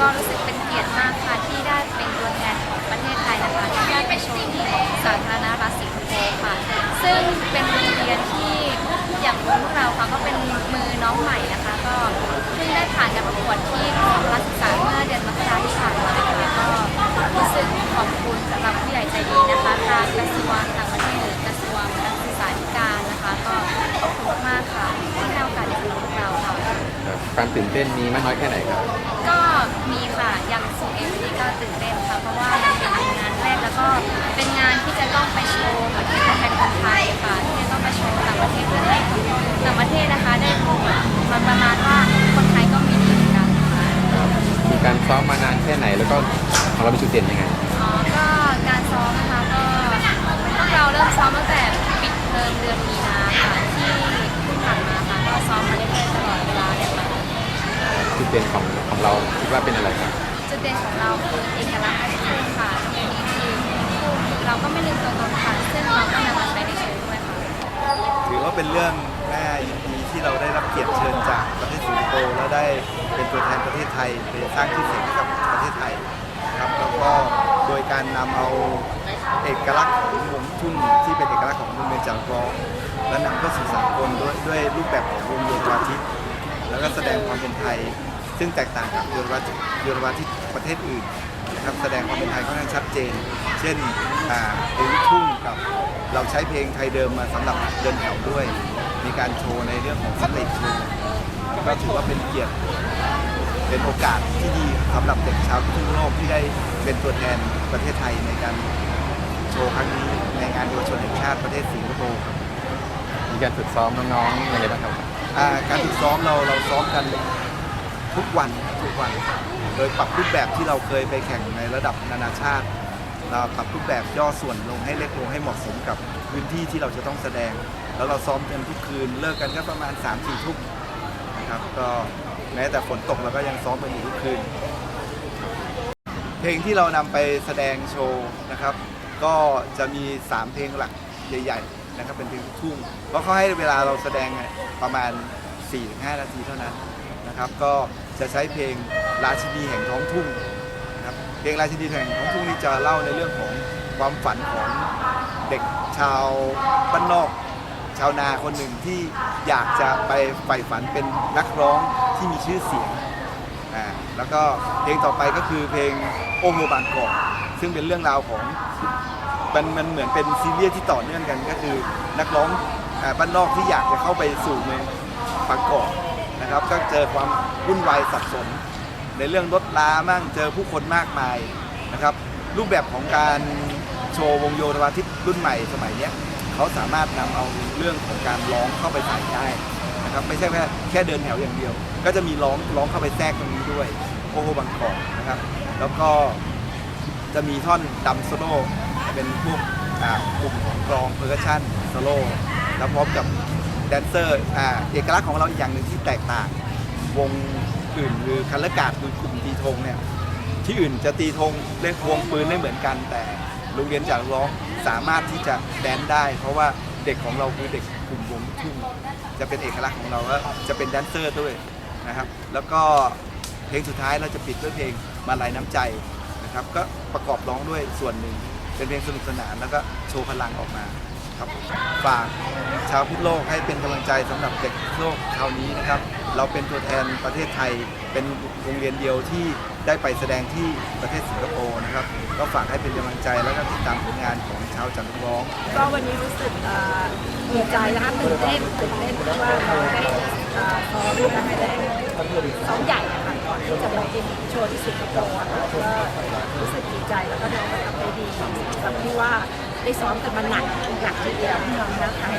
ก็รู้สึกเป็นเกียรติมากค่ะที่ได้เป็นตัวแทนของประเทศไทยนะคะที่ได้ไปโชว์ที่สาธารณรัฐสิงคโปร์ค่ะ ซึ่งเป็นโรงเรียนที่อย่างพวกเราค่ะก็เป็นมือน้องใหม่นะคะ ก็เพิ่งได้ผ่านการประกวดที่ของรัฐศึกษาเมื่อเดือนมกราที่ผ่านมาค่ะก็รู้สึกขอบคุณสำหรับผู้ใหญ่ใจดีนะคะทางกระทรวงต่างประเทศหรือกระทรวงการศึกษาธิการนะคะ ก็ขอบคุณมากค่ะที่ให้โอกาสเด็กๆพวกเราค่ะความตื่นเต้นมีมากน้อยแค่ไหนครับ ก็ มีค่ะอย่างสูงเองวันนี้ก็ตื่นเต้นค่ะ เพราะว่ามันเป็นงานแรกแล้วก็เป็นงานที่จะต้องไปโชว์เหมือนที่ตัวแทนคนไทยค่ะที่จะต้องไปโชว์ต่างประเทศเพื่อให้ต่างประเทศนะคะได้รู้มันประมาณว่าคนไทยก็มีดีเหมือนกันค่ะมีการซ้อมมานานแค่ไหนแล้วก็ของเราเป็นจุดเด่นยังไงอ๋อก็การซ้อมนะคะก็พวกเราเริ่มซ้อมตั้งแต่ปิดเทอมเดือนมีนาค่ะที่เพิ่งผ่านมาค่ะก็ซ้อมมาเรื่อยๆตลอดเวลาเลยค่ะ จุดเด่นของของเราคิดว่าเป็นอะไรครับจุดเด่นของเราคือเอกลักษณ์ของคู่ค่ะอย่างนี้คือเราก็ไม่ลืมตัวตนค่ะซึ่งเราก็นำมาใช้ในโชว์ด้วยค่ะถือว่าเป็นเรื่องน่ยินดีที่เราได้รับเกียรติเชิญจากประเทศสิงคโปร์แล้วได้เป็นตัวแทนประเทศไทยไปสร้างชื่อเสียงให้กับประเทศไทยนะครับแล้วก็โดยการนำเอาเอกลักษณ์ของวงทุ่งที่เป็นเอกลักษณ์ของโรงเรียนจากรองและนำเข้าสู่สากลด้วยด้วยรูปแบบของวงโยธวาทิตแล้วก็แสดงความเป็นไทย ซึ่งแตกต่างกับโยธวาทิตโยธวาทิตประเทศอื่นนะครับแสดงความเป็นไทยค่อนข้างชัดเจน เช่นอ่าเพลงลูกทุ่งกับเราใช้เพลงไทยเดิมมาสำหรับเดินแถวด้วย มีการโชว์ในเรื่องของสเตจโชว์ก็ถือว่าเป็นเกียรติเป็นโอกาสที่ดีสำหรับเด็กชาวทั่วโลกที่ได้เป็นตัวแทนประเทศไทยในการโชว์ครั้งนี้ในงานเยาวชนแห่งชาติประเทศสิงคโปร์ครับมีการฝึกซ้อมน้องๆยังไงบ้างครับอ่าการฝึกซ้อมเราเราซ้อมกัน ทุกวันทุกวันโดยปรับรูปแบบที่เราเคยไปแข่งในระดับนานาชาติเราปรับรูปแบบย่อส่วนลงให้เล็กลงให้เหมาะสมกับพื้นที่ที่เราจะต้องแสดง แล้วเราซ้อมกันทุกคืนเลิกกันก็ประมาณ3 4ทุ่มนะครับก็แม้แต่ฝนตกเราก็ยังซ้อมกันอยู่ทุกคืน เพลงที่เรานำไปแสดงโชว์นะครับ ก็จะมี 3 เพลงหลักใหญ่ๆนะครับเป็นเพลงทุ่งเพราะเขาให้เวลาเราแสดงประมาณ4-5นาทีเท่านั้นนะครับก็ จะใช้เพลงราชินีแห่งท้องทุ่งนะครับเพลงราชินีแห่งท้องทุ่งนี่จะเล่าในเรื่องของความฝันของเด็กชาวบ้านนอก ชาวนาคนหนึ่งที่อยากจะไปใฝ่ฝันเป็นนักร้องที่มีชื่อเสียงอ่าแล้วก็เพลงต่อไปก็คือเพลงโอโมบางกอกซึ่งเป็นเรื่องราวของมันมันเหมือนเป็นซีรีส์ที่ต่อเนื่องกันก็คือนักร้องอ่าบ้านนอกที่อยากจะเข้าไปสู่เมืองบางกอก นะครับก็เจอความวุ่นวายสับสน ในเรื่องรถล้ามั่งเจอผู้คนมากมายนะครับ รูปแบบของการโชว์วงโยธวาทิตรุ่นใหม่สมัยเนี้ยเขาสามารถนำเอาเรื่องของการร้องเข้าไปใส่ได้นะครับไม่ใช่แค่แค่เดินแถวอย่างเดียว ก็จะมีร้องร้องเข้าไปแทรกตรงนี้ด้วยโอ้โหบางกอกนะครับ แล้วก็จะมีท่อนดัมโซโล่เป็นพวกอ่ากลุ่มของกลองเพอร์คัชชั่นโซโล่แล้วพร้อมกับ แดนเซอร์อ่าเอกลักษณ์ของเราอีกอย่างหนึ่งที่แตกต่าง วงอื่นหรือคันละกาดคือกลุ่มตีธงเนี่ยที่อื่นจะตีธงเล่นวงปืนไม่เหมือนกัน แต่โรงเรียนจากร้องสามารถที่จะแดนได้ เพราะว่าเด็กของเราคือเด็กกลุ่มวงทุ่งจะเป็นเอกลักษณ์ของเราว่าจะเป็นแดนเซอร์ด้วยนะครับ แล้วก็เพลงสุดท้ายเราจะปิดด้วยเพลงมาลายน้ำใจนะครับ ก็ประกอบร้องด้วยส่วนหนึ่งเป็นเพลงสนุกสนานแล้วก็โชว์พลังออกมา ครับ ฝากชาวพุทธโลกให้เป็นกำลังใจสำหรับเด็กโลกคราวนี้นะครับ เราเป็นตัวแทนประเทศไทย เป็นโรงเรียนเดียวที่ได้ไปแสดงที่ประเทศสิงคโปร์นะครับ ก็ฝากให้เป็นกำลังใจแล้วก็ติดตามผลงานของชาวจันทร้อง ก็วันนี้รู้สึกอ่อดีใจนะคะตื่นเต้นตื่นเต้นเพราะว่าเราได้เอ่อซ้อมการแสดงซ้อมใหญ่อะค่ะก่อนที่จะไปโชว์ที่สิงคโปร์ก็รู้สึกดีใจแล้วก็น้องก็ทำได้ดีตรงที่ว่า ได้ซ้อมกันมาหนักหนักทีเดียวนะคะ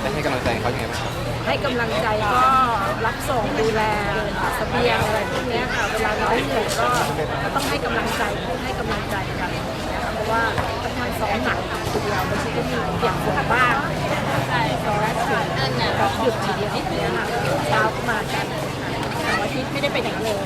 ได้ให้กำลังใจเขายังไงบ้างครับให้กำลังใจก็รับส่งดูแลเสบียงอะไรพวกเนี้ยค่ะเวลาน้องเหนื่อยก็ก็ต้องให้กำลังใจให้กำลังใจกันนะคะเพราะว่าค่อนข้างซ้อมหนักทีเดียวบางทีก็มีเปียกฝนบ้างใช่ซ้อมถึงหยุดทีเดียวเนี่ยค่ะเช้าก็มากันเสาร์อาทิตย์ไม่ได้ไปไหนเลย